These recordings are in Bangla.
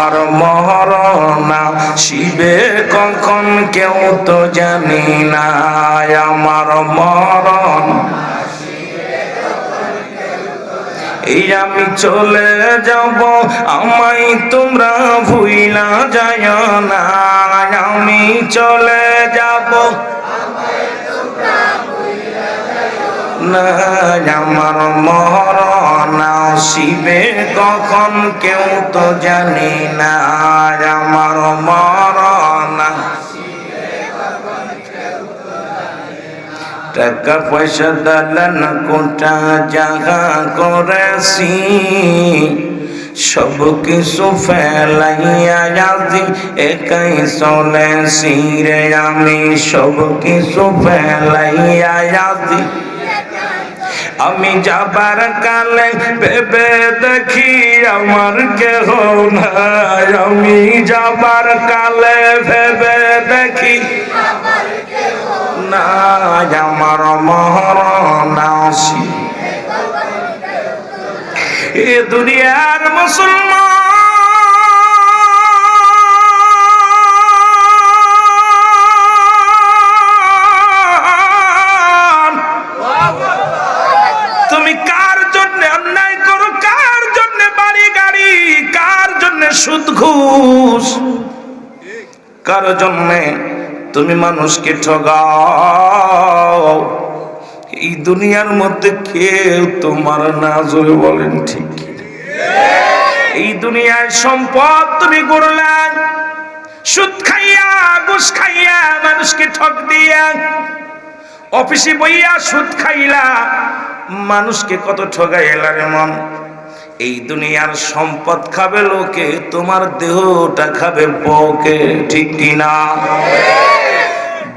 আমার মহরণা শিবে কখন কেউ তো জানি না, আমার মরণ। এই আমি চলে যাব, আমায় তোমরা ভুইলা যায় না, আমি চলে যাব। আমার মরণা শিবে কখন? কেউ তো জানি না আমার মরণা টাকা পয়সা দালান কোটা জাগা করেছি, সব কিছু ফেলাইয়া যাদি একাই চলেছি রে আমি। সব কিছু ফেলাইয়া যাদি আমি যাবার কালে ভেবে দেখি আমার কেহ নাই। আমি যাবার কালে ভেবে দেখি নাই আমার মহরণাসি এ দুনিয়ার মুসলমান সুদ ঘুষ। কার জন্যে তুমি মানুষকে ঠগাও? এই দুনিয়ার মধ্যে কেউ তোমার না জোরে বলেন ঠিক এই দুনিয়ায় সম্পদ তুমি গড়লা সুদ খাইয়া, ঘুষ খাইয়া, মানুষকে ঠক দিয়া। অফিসে বইয়া সুদ খাইলা, মানুষকে কত ঠগাইলা রে মন? এই দুনিয়ার সম্পদ খাবে লোকে, তোমার দেহটা খাবে পোকে, ঠিক কিনা?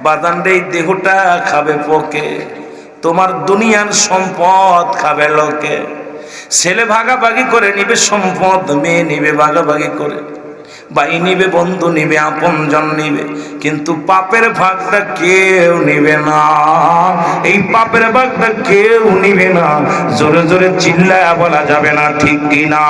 বাদান এই দেহটা খাবে পোকে, তোমার দুনিয়ার সম্পদ খাবে লোকে। ছেলে ভাগাভাগি করে নিবে সম্পদ, মেয়ে নিবে ভাগাভাগি করে। ভাই নিবে, বন্ধু নিবে, আপন জন নিবে। কিন্তু পাপের ভাগটা কেউ নিবে না। এই পাপের ভাগটা কেউ নিবে না। জোরে জোরে চিল্লায় বলা যাবে না, ঠিক কিনা